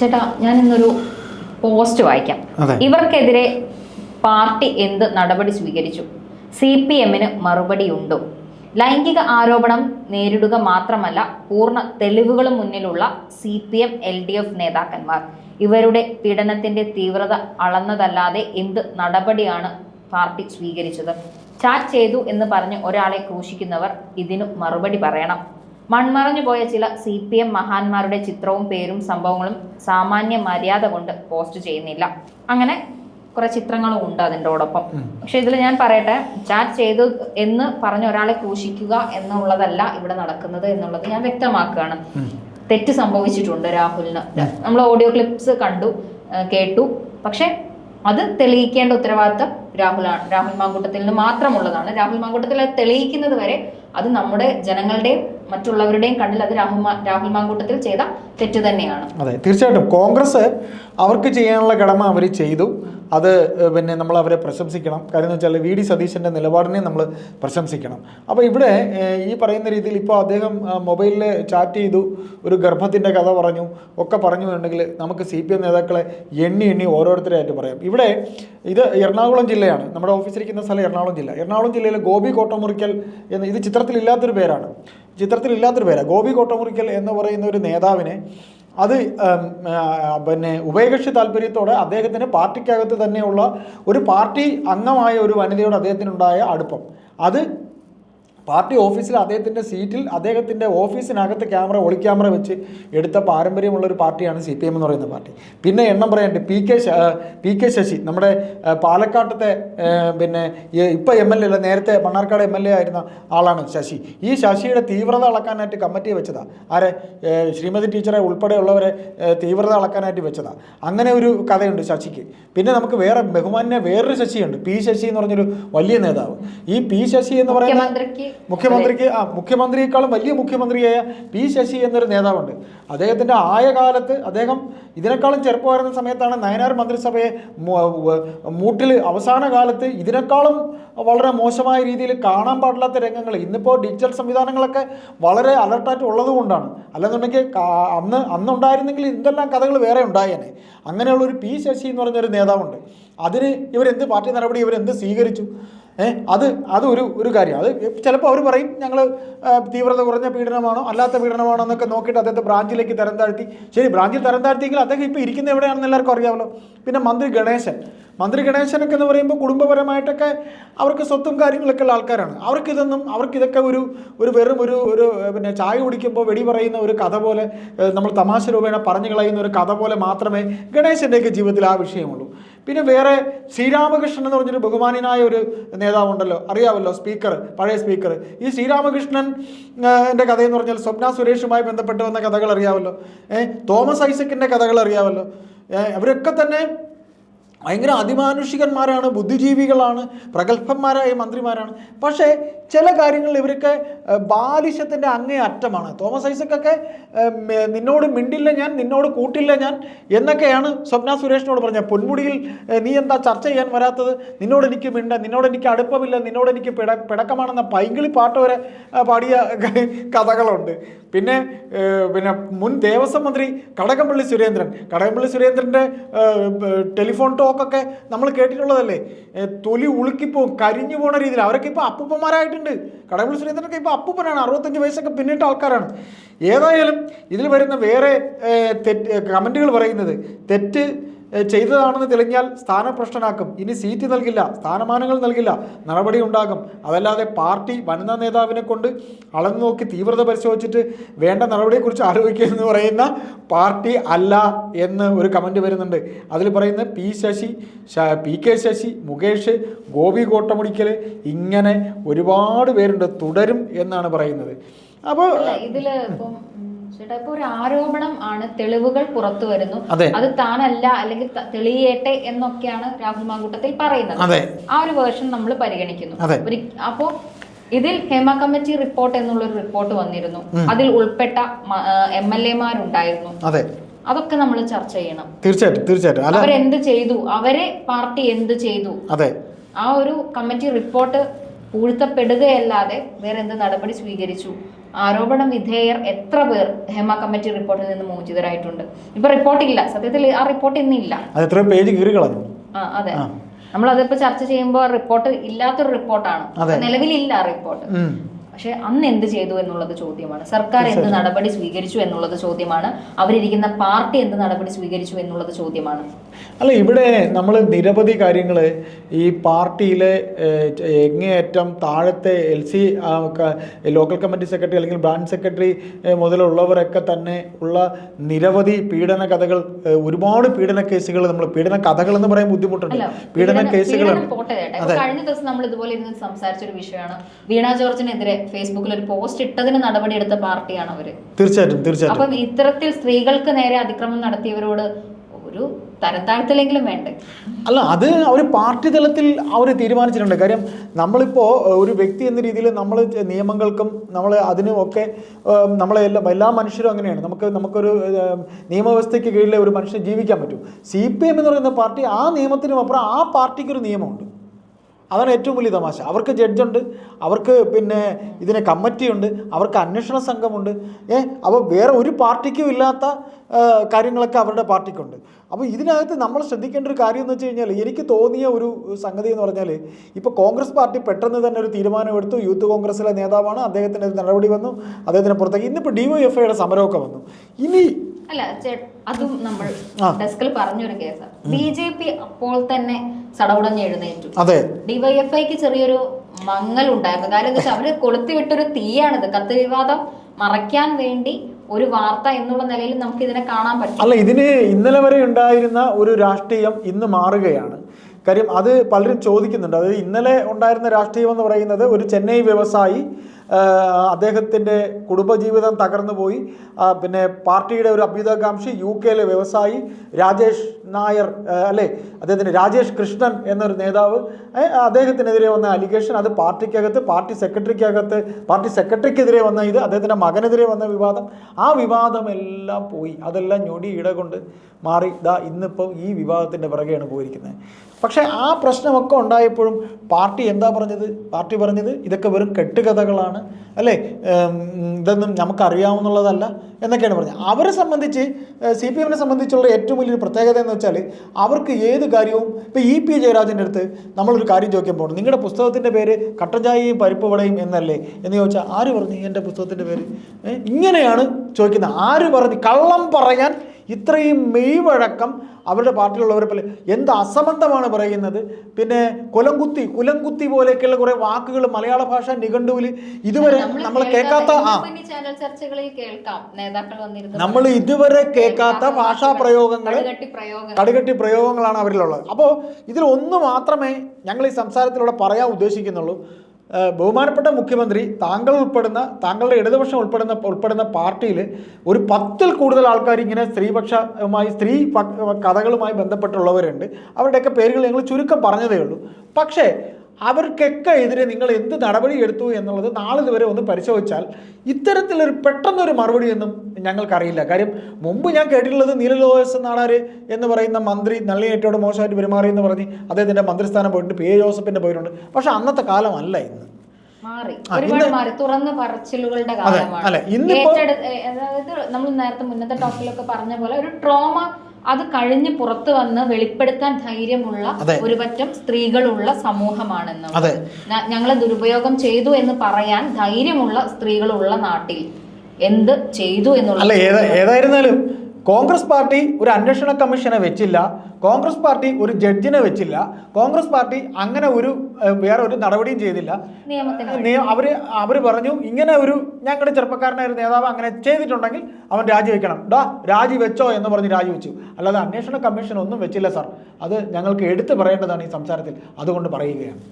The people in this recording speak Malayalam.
ചേട്ടാ ഞാൻ ഇന്നൊരു പോസ്റ്റ് വായിക്കാം. ഇവർക്കെതിരെ പാർട്ടി എന്ത് നടപടി സ്വീകരിച്ചു? സി പി എമ്മിന് മറുപടിയുണ്ടോ? ലൈംഗിക ആരോപണം നേരിടുക മാത്രമല്ല പൂർണ തെളിവുകളും മുന്നിലുള്ള C P M L D F നേതാക്കന്മാർ. ഇവരുടെ പീഡനത്തിന്റെ തീവ്രത അളന്നതല്ലാതെ എന്ത് നടപടിയാണ് പാർട്ടി സ്വീകരിച്ചത്? ചാറ്റ് ചെയ്തു എന്ന് പറഞ്ഞ് ഒരാളെ ക്രൂശിക്കുന്നവർ ഇതിനു മറുപടി പറയണം. മൺമറഞ്ഞു പോയ ചില സി പി എം മഹാന്മാരുടെ ചിത്രവും പേരും സംഭവങ്ങളും സാമാന്യ മര്യാദ കൊണ്ട് പോസ്റ്റ് ചെയ്യുന്നില്ല. അങ്ങനെ കുറെ ചിത്രങ്ങളും ഉണ്ട് അതിന്റെയോടൊപ്പം പക്ഷെ ഇതിൽ ഞാൻ പറയട്ടെ ചാറ്റ് ചെയ്തു എന്ന് പറഞ്ഞ ഒരാളെ ക്രൂശിക്കുക എന്നുള്ളതല്ല ഇവിടെ നടക്കുന്നത് എന്നുള്ളത് ഞാൻ വ്യക്തമാക്കുകയാണ്. തെറ്റ് സംഭവിച്ചിട്ടുണ്ട് രാഹുലിന്. നമ്മൾ ഓഡിയോ ക്ലിപ്സ് കണ്ടു കേട്ടു. പക്ഷെ അത് തെളിയിക്കേണ്ട ഉത്തരവാദിത്തം രാഹുലാണ് രാഹുൽ മാങ്കൂട്ടത്തിൽ നിന്ന് മാത്രമുള്ളതാണ്. രാഹുൽ മാങ്കൂട്ടത്തിൽ അത് തെളിയിക്കുന്നത് വരെ അത് നമ്മുടെ ജനങ്ങളുടെയും മറ്റുള്ളവരുടെയും കണ്ണിൽ അത് രാഹുൽ രാഹുൽ മാങ്കൂട്ടത്തിൽ ചെയ്ത തെറ്റ് തന്നെയാണ്. അതെ തീർച്ചയായിട്ടും. കോൺഗ്രസ് അവർക്ക് ചെയ്യാനുള്ള കടമ അവർ ചെയ്തു. അത് പിന്നെ നമ്മൾ അവരെ പ്രശംസിക്കണം. കാര്യം എന്ന് വെച്ചാൽ വി ഡി സതീശന്റെ നിലപാടിനെ നമ്മൾ പ്രശംസിക്കണം. അപ്പോൾ ഇവിടെ ഈ പറയുന്ന രീതിയിൽ ഇപ്പോൾ അദ്ദേഹം മൊബൈലിൽ ചാറ്റ് ചെയ്തു ഒരു ഗർഭത്തിന്റെ കഥ പറഞ്ഞു ഒക്കെ പറഞ്ഞു എന്നുണ്ടെങ്കിൽ നമുക്ക് സി പി എം നേതാക്കളെ എണ്ണി എണ്ണി ഓരോരുത്തരായിട്ട് പറയാം. ഇവിടെ ഇത് എറണാകുളം ജില്ലയാണ്. നമ്മുടെ ഓഫീസിലിരിക്കുന്ന സ്ഥലം എറണാകുളം ജില്ല. എറണാകുളം ജില്ലയിലെ ഗോപി കോട്ടമുറിക്കൽ എന്ന് ഇത് ചിത്രത്തിലില്ലാത്തൊരു പേരാണ്. ചിത്രത്തിലില്ലാത്തൊരു പേരാണ് ഗോപി കോട്ടമുറിക്കൽ എന്ന് പറയുന്ന ഒരു നേതാവിനെ അത് പിന്നെ ഉഭയകക്ഷി താല്പര്യത്തോടെ അദ്ദേഹത്തിന് പാർട്ടിക്കകത്ത് തന്നെയുള്ള ഒരു പാർട്ടി അംഗമായ ഒരു വനിതയോട് അദ്ദേഹത്തിനുണ്ടായ അടുപ്പം. അത് പാർട്ടി ഓഫീസിൽ അദ്ദേഹത്തിന്റെ സീറ്റിൽ അദ്ദേഹത്തിന്റെ ഓഫീസിനകത്ത് ക്യാമറ ഒളി ക്യാമറ വെച്ച് എടുത്ത പാരമ്പര്യമുള്ള ഒരു പാർട്ടിയാണ് സി പി എം എന്ന് പറയുന്ന പാർട്ടി. പിന്നെ എണ്ണം പറയാണ്ട് P K P K Sasi നമ്മുടെ പാലക്കാട്ടത്തെ പിന്നെ ഇപ്പോൾ എം എൽ എ അല്ല നേരത്തെ മണ്ണാർക്കാട് എം എൽ എ ആയിരുന്ന ആളാണ് ശശി. ഈ ശശിയുടെ തീവ്രത അളക്കാനായിട്ട് കമ്മിറ്റി വെച്ചതാ. ആരെ ശ്രീമതി ടീച്ചറെ ഉൾപ്പെടെയുള്ളവരെ തീവ്രത അളക്കാനായിട്ട് വെച്ചതാണ് അങ്ങനെ ഒരു കഥയുണ്ട് ശശിക്ക്. പിന്നെ നമുക്ക് വേറെ ബഹുമാന്യ വേറൊരു ശശിയുണ്ട്. പി ശശി എന്ന് പറഞ്ഞൊരു വലിയ നേതാവ്. ഈ പി ശശി എന്ന് പറയുന്ന മുഖ്യമന്ത്രിക്ക് ആ മുഖ്യമന്ത്രിയേക്കാളും വലിയ മുഖ്യമന്ത്രിയായ പി ശശി എന്നൊരു നേതാവുണ്ട്. അദ്ദേഹത്തിന്റെ ആയ കാലത്ത് അദ്ദേഹം ഇതിനേക്കാളും ചെറുപ്പമായിരുന്ന സമയത്താണ് നയനാർ മന്ത്രിസഭയെ മൂട്ടിൽ അവസാന കാലത്ത് ഇതിനേക്കാളും വളരെ മോശമായ രീതിയിൽ കാണാൻ പാടില്ലാത്ത രംഗങ്ങൾ. ഇന്നിപ്പോൾ ഡിജിറ്റൽ സംവിധാനങ്ങളൊക്കെ വളരെ അലർട്ടായിട്ട് ഉള്ളതുകൊണ്ടാണ് അല്ലെന്നുണ്ടെങ്കിൽ അന്ന് അന്നുണ്ടായിരുന്നെങ്കിൽ ഇതെല്ലാം കഥകൾ വേറെ ഉണ്ടായേനെ. അങ്ങനെയുള്ളൊരു പി ശശി എന്ന് പറഞ്ഞൊരു നേതാവുണ്ട്. അതിന് ഇവരെന്ത് പാർട്ടി നടപടി ഇവരെന്ത് സ്വീകരിച്ചു? അത് അത് ഒരു ഒരു കാര്യം. അത് ചിലപ്പോൾ അവർ പറയും ഞങ്ങൾ തീവ്രത കുറഞ്ഞ പീഡനമാണോ അല്ലാത്ത പീഡനമാണോ എന്നൊക്കെ നോക്കിയിട്ട് അദ്ദേഹത്തെ ബ്രാഞ്ചിലേക്ക് തരം താഴ്ത്തി ശരി ബ്രാഞ്ചിൽ തരം താഴ്ത്തിയെങ്കിൽ അദ്ദേഹം ഇപ്പോൾ ഇരിക്കുന്നത് എവിടെയാണെന്ന് എല്ലാവർക്കും അറിയാമല്ലോ. പിന്നെ മന്ത്രി ഗണേശൻ. മന്ത്രി ഗണേശനൊക്കെ എന്ന് പറയുമ്പോൾ കുടുംബപരമായിട്ടൊക്കെ അവർക്ക് സ്വത്തും കാര്യങ്ങളൊക്കെ ഉള്ള ആൾക്കാരാണ്. അവർക്കിതൊന്നും അവർക്കിതൊക്കെ ഒരു ഒരു വെറും ഒരു ഒരു പിന്നെ ചായ കുടിക്കുമ്പോൾ വെടി പറയുന്ന ഒരു കഥ പോലെ നമ്മൾ തമാശ രൂപേണ പറഞ്ഞു കളയുന്ന ഒരു കഥ പോലെ മാത്രമേ ഗണേശന്റെയൊക്കെ ജീവിതത്തിൽ ആ വിഷയമുള്ളൂ. പിന്നെ വേറെ ശ്രീരാമകൃഷ്ണൻ എന്ന് പറഞ്ഞൊരു ബഹുമാനായ ഒരു നേതാവുണ്ടല്ലോ. അറിയാമല്ലോ സ്പീക്കർ പഴയ സ്പീക്കർ ഈ ശ്രീരാമകൃഷ്ണൻ എന്റെ കഥയെന്ന് പറഞ്ഞാൽ സ്വപ്ന സുരേഷുമായി ബന്ധപ്പെട്ട് വന്ന കഥകൾ അറിയാമല്ലോ ഏഹ് തോമസ് ഐസക്കിന്റെ കഥകൾ അറിയാമല്ലോ അവരൊക്കെ തന്നെ ഭയങ്കര അതിമാനുഷികന്മാരാണ് ബുദ്ധിജീവികളാണ് പ്രഗത്ഭന്മാരായ മന്ത്രിമാരാണ്. പക്ഷേ ചില കാര്യങ്ങളിൽ ഇവരൊക്കെ ബാലിശത്തിന്റെ അങ്ങേ അറ്റമാണ്. തോമസ് ഐസക്കൊക്കെ നിന്നോട് മിണ്ടില്ല ഞാൻ നിന്നോട് കൂട്ടില്ല ഞാൻ എന്നൊക്കെയാണ് സ്വപ്ന സുരേഷിനോട് പറഞ്ഞത്. പൊന്മുടിയിൽ നീ എന്താ ചർച്ച ചെയ്യാൻ വരാത്തത്? നിന്നോട് എനിക്ക് മിണ്ട നിന്നോട് എനിക്ക് അടുപ്പമില്ല നിന്നോട് എനിക്ക് പിട പിടക്കമാണെന്ന പൈങ്കിളി പാട്ട് വരെ പാടിയ കഥകളുണ്ട്. പിന്നെ പിന്നെ മുൻ ദേവസ്വം മന്ത്രി കടകംപള്ളി സുരേന്ദ്രൻ. കടകംപള്ളി സുരേന്ദ്രന്റെ ടെലിഫോൺ ടോക്കൊക്കെ നമ്മൾ കേട്ടിട്ടുള്ളതല്ലേ? തൊലി ഉളുക്കിപ്പോ കരിഞ്ഞു പോണ രീതിയിൽ അവരൊക്കെ ഇപ്പോൾ അപ്പൂപ്പന്മാരായിട്ടുണ്ട്. കടകംപള്ളി സുരേന്ദ്രനൊക്കെ ഇപ്പോൾ അപ്പൂപ്പനാണ്. അറുപത്തഞ്ച് വയസ്സൊക്കെ പിന്നിട്ട ആൾക്കാരാണ്. ഏതായാലും ഇതിൽ വരുന്ന വേറെ തെറ്റ് കമന്റുകൾ പറയുന്നത് തെറ്റ് ചെയ്തതാണെന്ന് തെളിഞ്ഞാൽ സ്ഥാനഭ്രഷ്ടനാക്കും. ഇനി സീറ്റ് നൽകില്ല സ്ഥാനമാനങ്ങൾ നൽകില്ല നടപടി ഉണ്ടാകും. അതല്ലാതെ പാർട്ടി വനിതാ നേതാവിനെ കൊണ്ട് അളന്നു നോക്കി തീവ്രത പരിശോധിച്ചിട്ട് വേണ്ട നടപടിയെക്കുറിച്ച് ആലോചിക്കുക എന്ന് പറയുന്ന പാർട്ടി അല്ല എന്ന് ഒരു കമന്റ് വരുന്നുണ്ട്. അതിൽ പറയുന്ന P Sasi P K Sasi Mukesh Gopi Kottamurikkal ഇങ്ങനെ ഒരുപാട് പേരുണ്ട്. തുടരും എന്നാണ് പറയുന്നത്. അപ്പോൾ ഇതിൽ ഇപ്പം ചേട്ടാ ഇപ്പൊ ഒരു ആരോപണം ആണ് തെളിവുകൾ പുറത്തു വരുന്നു. അത്. താനല്ല അല്ലെങ്കിൽ തെളിയേട്ടെ എന്നൊക്കെയാണ് രാഹുൽ മാങ്കൂട്ടത്തിൽ പറയുന്നത്. ആ ഒരു വേർഷൻ നമ്മൾ പരിഗണിക്കുന്നു. അപ്പോ ഇതിൽ ഹേമ കമ്മിറ്റി റിപ്പോർട്ട് എന്നുള്ള ഒരു റിപ്പോർട്ട് വന്നിരുന്നു. അതിൽ ഉൾപ്പെട്ട എം എൽ എമാരുണ്ടായിരുന്നു. അതെ. അതൊക്കെ നമ്മൾ ചർച്ച ചെയ്യണം. തീർച്ചയായിട്ടും തീർച്ചയായിട്ടും. അവരെന്ത് ചെയ്തു? അവരെ പാർട്ടി എന്ത് ചെയ്തു? അതെ. ആ ഒരു കമ്മിറ്റി റിപ്പോർട്ട് പൂഴ്ത്തപ്പെടുകയല്ലാതെ വേറെ എന്ത് നടപടി സ്വീകരിച്ചു? ആരോപണ വിധേയർ എത്ര പേർ ഹേമ കമ്മിറ്റി റിപ്പോർട്ടിൽ നിന്ന് മോചിതരായിട്ടുണ്ട്? ഇപ്പൊ റിപ്പോർട്ടില്ല സത്യത്തിൽ ആ റിപ്പോർട്ട് ഇന്നില്ല അത് പേജ് കീറി കളഞ്ഞു. ആ അതെ. നമ്മൾ നമ്മളതിപ്പോ ചർച്ച ചെയ്യുമ്പോൾ റിപ്പോർട്ട് ഇല്ലാത്തൊരു റിപ്പോർട്ടാണ് നിലവിലില്ല ആ റിപ്പോർട്ട്. പക്ഷെ അന്ന് എന്ത് ചെയ്തു എന്നുള്ളത് ചോദ്യമാണ്. സർക്കാർ എന്ത് നടപടി സ്വീകരിച്ചു എന്നുള്ളത് ചോദ്യമാണ്. അവരിരിക്കുന്ന പാർട്ടി എന്ത് നടപടി സ്വീകരിച്ചു എന്നുള്ളത് ചോദ്യമാണ്. അല്ല ഇവിടെ നമ്മൾ നിരവധി കാര്യങ്ങൾ ഈ പാർട്ടിയിലെ എങ്ങേയറ്റം താഴത്തെ L C local committee secretary അല്ലെങ്കിൽ ബ്രാഞ്ച് സെക്രട്ടറി മുതലുള്ളവരൊക്കെ തന്നെ ഉള്ള നിരവധി പീഡന കഥകൾ ഒരുപാട് പീഡന കേസുകൾ നമ്മൾ പീഡന കഥകൾ എന്ന് പറയാൻ ബുദ്ധിമുട്ടുണ്ട്. പീഡന. ഇപ്പൊ കഴിഞ്ഞ ദിവസം നമ്മൾ ഇതുപോലെ ഇരുന്ന് സംസാരിച്ച ഒരു വിഷയമാണ്. വീണ ജോർജിനെതിരെ ഫേസ്ബുക്കിൽ ഒരു പോസ്റ്റ് ഇട്ടതിന് നടപടിയെടുത്ത പാർട്ടിയാണ് അവർ. തീർച്ചയായിട്ടും തീർച്ചയായിട്ടും. അപ്പം ഇത്തരത്തിൽ സ്ത്രീകൾക്ക് നേരെ അതിക്രമം നടത്തിയവരോട് ഒരു തരം താഴ്ത്തലെങ്കിലും വേണ്ടേ? അല്ല അത് ഒരു പാർട്ടി തലത്തിൽ അവർ തീരുമാനിച്ചിട്ടുണ്ട്. കാര്യം നമ്മളിപ്പോൾ ഒരു വ്യക്തി എന്ന രീതിയിൽ നമ്മൾ നിയമങ്ങൾക്കും നമ്മൾ അതിനും ഒക്കെ നമ്മളെ എല്ലാ എല്ലാ മനുഷ്യരും അങ്ങനെയാണ്. നമുക്ക് നമുക്കൊരു നിയമവ്യവസ്ഥയ്ക്ക് കീഴിലെ ഒരു മനുഷ്യൻ ജീവിക്കാൻ പറ്റും. സി പി എം എന്ന് പറയുന്ന പാർട്ടി ആ നിയമത്തിനും അപ്പുറം ആ പാർട്ടിക്ക് ഒരു നിയമമുണ്ട്. അതാണ് ഏറ്റവും വലിയ തമാശ. അവർക്ക് ജഡ്ജുണ്ട് അവർക്ക് പിന്നെ ഇതിന് കമ്മിറ്റിയുണ്ട് അവർക്ക് അന്വേഷണ സംഘമുണ്ട്. ഏ അപ്പോൾ വേറെ ഒരു പാർട്ടിക്കും ഇല്ലാത്ത കാര്യങ്ങളൊക്കെ അവരുടെ പാർട്ടിക്കുണ്ട്. അപ്പോൾ ഇതിനകത്ത് നമ്മൾ ശ്രദ്ധിക്കേണ്ട ഒരു കാര്യം എന്ന് വെച്ച് കഴിഞ്ഞാൽ എനിക്ക് തോന്നിയ ഒരു സംഗതി എന്ന് പറഞ്ഞാൽ ഇപ്പോൾ കോൺഗ്രസ് പാർട്ടി പെട്ടെന്ന് തന്നെ ഒരു തീരുമാനമെടുത്തു. യൂത്ത് കോൺഗ്രസിലെ നേതാവാണ് അദ്ദേഹത്തിന് നടപടി വന്നു അദ്ദേഹത്തിന് പുറത്തേക്ക് ഇന്നിപ്പോൾ ഡി വൈ എഫ് ഐയുടെ സമരമൊക്കെ വന്നു. ഇനി അല്ല അതും നമ്മൾ. ഡെസ്കിൽ പറഞ്ഞൊരു കേസ്. ബി ജെ പി അപ്പോൾ തന്നെ സടകുടഞ്ഞ് എഴുന്നേറ്റു. അതെ. ഡിവൈഎഫ്ഐക്ക് ചെറിയൊരു മങ്ങൽ ഉണ്ടായിരുന്നു. കാര്യം എന്താ വെച്ചാൽ അവർ കൊളുത്തി വിട്ടൊരു തീയാണിത്. കത്ത് വിവാദം മറയ്ക്കാൻ വേണ്ടി ഒരു വാർത്ത എന്നുള്ള നിലയിൽ നമുക്ക് ഇതിനെ കാണാൻ പറ്റും. അല്ല ഇതിന് ഇന്നലെ വരെ ഉണ്ടായിരുന്ന ഒരു രാഷ്ട്രീയം ഇന്ന് മാറുകയാണ്. കാര്യം അത് പലരും ചോദിക്കുന്നുണ്ട്. അതായത് ഇന്നലെ ഉണ്ടായിരുന്ന രാഷ്ട്രീയം എന്ന് പറയുന്നത് ഒരു ചെന്നൈ വ്യവസായി അദ്ദേഹത്തിന്റെ കുടുംബജീവിതം തകർന്നു പോയി. പിന്നെ പാർട്ടിയുടെ ഒരു അഭ്യുതകാംക്ഷി യു കെയിലെ വ്യവസായി രാജേഷ് നായർ അല്ലെ അദ്ദേഹത്തിന് രാജേഷ് കൃഷ്ണൻ എന്നൊരു നേതാവ് അദ്ദേഹത്തിനെതിരെ വന്ന അലിഗേഷൻ അത് പാർട്ടിക്കകത്ത് പാർട്ടി സെക്രട്ടറിക്കകത്ത് പാർട്ടി സെക്രട്ടറിക്കെതിരെ വന്ന ഇത് അദ്ദേഹത്തിന്റെ മകനെതിരെ വന്ന വിവാദം ആ വിവാദമെല്ലാം പോയി. അതെല്ലാം ഞൊടി ഇടകൊണ്ട് മാറി ദാ ഇന്നിപ്പം ഈ വിവാദത്തിന്റെ പിറകെയാണ് പോയിരിക്കുന്നത്. പക്ഷേ ആ പ്രശ്നമൊക്കെ ഉണ്ടായപ്പോഴും പാർട്ടി എന്താ പറഞ്ഞത്? പാർട്ടി പറഞ്ഞത് ഇതൊക്കെ വെറും കെട്ടുകഥകളാണ്. അല്ലേ? ഇതൊന്നും നമുക്കറിയാവുന്നുള്ളതല്ല എന്നൊക്കെയാണ് പറഞ്ഞത്. അവരെ സംബന്ധിച്ച് സി പി എമ്മിനെ സംബന്ധിച്ചുള്ള ഏറ്റവും വലിയൊരു പ്രത്യേകത എന്ന് വെച്ചാൽ അവർക്ക് ഏത് കാര്യവും ഇപ്പോൾ ഇ പി ജയരാജന്റെ അടുത്ത് നമ്മളൊരു കാര്യം ചോദിക്കാൻ പോകണം നിങ്ങളുടെ പുസ്തകത്തിന്റെ പേര് കട്ടഞ്ചായയും പരിപ്പ് വടയും എന്നല്ലേ? എന്ന് ചോദിച്ചാൽ ആര് പറഞ്ഞു എന്റെ പുസ്തകത്തിന്റെ പേര്? ഇങ്ങനെയാണ് ചോദിക്കുന്നത്. ആര് പറഞ്ഞു? കള്ളം പറയാൻ ഇത്രയും മെയ് മെയ്വഴക്കം അവരുടെ പാർട്ടിയിലുള്ളവരെ പോലെ എന്ത് അസംബന്ധമാണ് പറയുന്നത്? പിന്നെ കൊലംകുത്തി കുലംകുത്തി പോലെയൊക്കെയുള്ള കുറേ വാക്കുകൾ മലയാള ഭാഷ നിഘണ്ടുവിൽ ഇതുവരെ നമ്മൾ കേൾക്കാത്ത ആ. നമ്മൾ ഇതുവരെ കേൾക്കാത്ത ഭാഷാ പ്രയോഗങ്ങൾ. കടുകട്ടി പ്രയോഗങ്ങളാണ് അവരിലുള്ളത്. അപ്പോൾ ഇതിൽ ഒന്ന് മാത്രമേ ഞങ്ങൾ ഈ സംസാരത്തിലൂടെ പറയാൻ ഉദ്ദേശിക്കുന്നുള്ളൂ. ബഹുമാനപ്പെട്ട മുഖ്യമന്ത്രി താങ്കൾ ഉൾപ്പെടുന്ന താങ്കളുടെ ഇടതുപക്ഷം ഉൾപ്പെടുന്ന ഉൾപ്പെടുന്ന പാർട്ടിയിൽ ഒരു പത്തിൽ കൂടുതൽ ആൾക്കാർ ഇങ്ങനെ സ്ത്രീപക്ഷമായി സ്ത്രീ കഥകളുമായി ബന്ധപ്പെട്ടുള്ളവരുണ്ട്. അവരുടെയൊക്കെ പേരുകൾ ഞങ്ങൾ ചുരുക്കം പറഞ്ഞതേ ഉള്ളൂ. പക്ഷേ അവർക്കൊക്കെ എതിരെ നിങ്ങൾ എന്ത് നടപടി എടുത്തു എന്നുള്ളത് നാളെ ഇതുവരെ ഒന്ന് പരിശോധിച്ചാൽ ഇത്തരത്തിലൊരു പെട്ടെന്നൊരു മറുപടി മറുപടിയൊന്നും ഞങ്ങൾക്കറിയില്ല. കാര്യം മുമ്പ് ഞാൻ കേട്ടിട്ടുള്ളത് നീലലോസ് നാടാർ എന്ന് പറയുന്ന മന്ത്രി നള്ളിയേറ്റോട് മോശമായിട്ട് പെരുമാറി എന്ന് പറഞ്ഞ് അദ്ദേഹത്തിന്റെ മന്ത്രിസ്ഥാനം പോയിട്ടുണ്ട് പി എ ജോസഫിന്റെ പോയിട്ടുണ്ട്. പക്ഷെ അന്നത്തെ കാലമല്ല ഇന്ന്. തുറന്ന് പറച്ചിലുകളുടെ കാലമാണ്. അതായത് നമ്മൾ നേരത്തെ മുന്നത്തെ ടോപ്പിലൊക്കെ പറഞ്ഞ പോലെ ഒരു ട്രോമ അത് കഴിഞ്ഞ് പുറത്തു വന്ന് വെളിപ്പെടുത്താൻ ധൈര്യമുള്ള ഒരു ഒരുപറ്റം സ്ത്രീകളുള്ള സമൂഹമാണെന്ന്. ഞങ്ങളെ ദുരുപയോഗം ചെയ്തു എന്ന് പറയാൻ ധൈര്യമുള്ള സ്ത്രീകളുള്ള നാട്ടിൽ എന്ത് ചെയ്തു അല്ല എന്നുള്ളത് ഏതായിരുന്നാലും കോൺഗ്രസ് പാർട്ടി ഒരു അന്വേഷണ കമ്മീഷനെ വെച്ചില്ല കോൺഗ്രസ് പാർട്ടി ഒരു ജഡ്ജിനെ വെച്ചില്ല കോൺഗ്രസ് പാർട്ടി അങ്ങനെ ഒരു വേറെ ഒരു നടപടിയും ചെയ്തില്ല. അവർ അവർ പറഞ്ഞു ഇങ്ങനെ ഒരു ഞങ്ങളുടെ ചെറുപ്പക്കാരനായ ഒരു നേതാവ് അങ്ങനെ ചെയ്തിട്ടുണ്ടെങ്കിൽ അവൻ രാജിവെക്കണം. ഡാ രാജിവെച്ചോ എന്ന് പറഞ്ഞ് രാജിവെച്ചു. അല്ലാതെ അന്വേഷണ കമ്മീഷൻ ഒന്നും വെച്ചില്ല സാർ. അത് ഞങ്ങൾക്ക് എടുത്തു പറയേണ്ടതാണ് ഈ സംസാരത്തിൽ. അതുകൊണ്ട് പറയുകയാണ്.